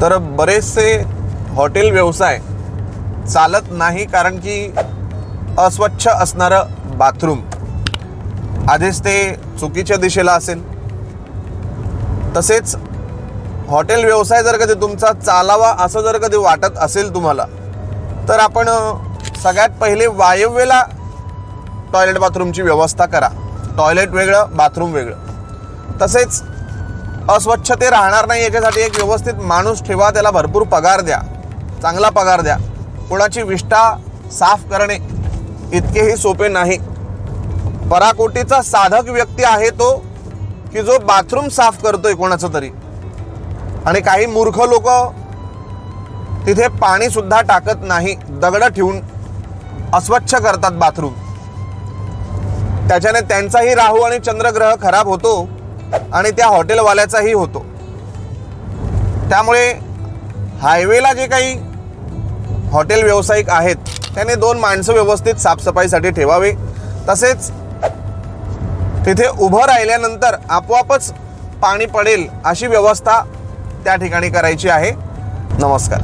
तर बरेचसे हॉटेल व्यवसाय चालत नाही कारण की अस्वच्छ असणारं बाथरूम. आधीच ते चुकीच्या दिशेला असेल. तसेच हॉटेल व्यवसाय जर कधी तुमचा चालावा असं जर कधी वाटत असेल तुम्हाला तर आपण सगळ्यात पहिले वायव्येला टॉयलेट बाथरूमची व्यवस्था करा. टॉयलेट वेगळं बाथरूम वेगळं. तसेच अस्वच्छ ते राहणार नाही याच्यासाठी एक व्यवस्थित माणूस ठेवा त्याला भरपूर पगार द्या. चांगला पगार द्या. कोणाची विष्ठा साफ करणे इतकेही सोपे नाही. पराकोटीचा साधक व्यक्ती आहे तो की जो बाथरूम साफ करतोय कोणाचं तरी. आणि काही मूर्ख लोक तिथे पाणी सुद्धा टाकत नाही दगड ठेवून अस्वच्छ करतात बाथरूम. त्याच्याने त्यांचाही राहू आणि चंद्रग्रह खराब होतो. आणि त्या हॉटेलवाल्याचाही होतो. त्यामुळे हायवेला जे काही हॉटेल व्यावसायिक आहेत त्याने दोन माणसं व्यवस्थित साफसफाईसाठी ठेवावे. तसेच तिथे उभं राहिल्यानंतर आपोआपच पाणी पडेल अशी व्यवस्था त्या ठिकाणी करायची आहे. नमस्कार.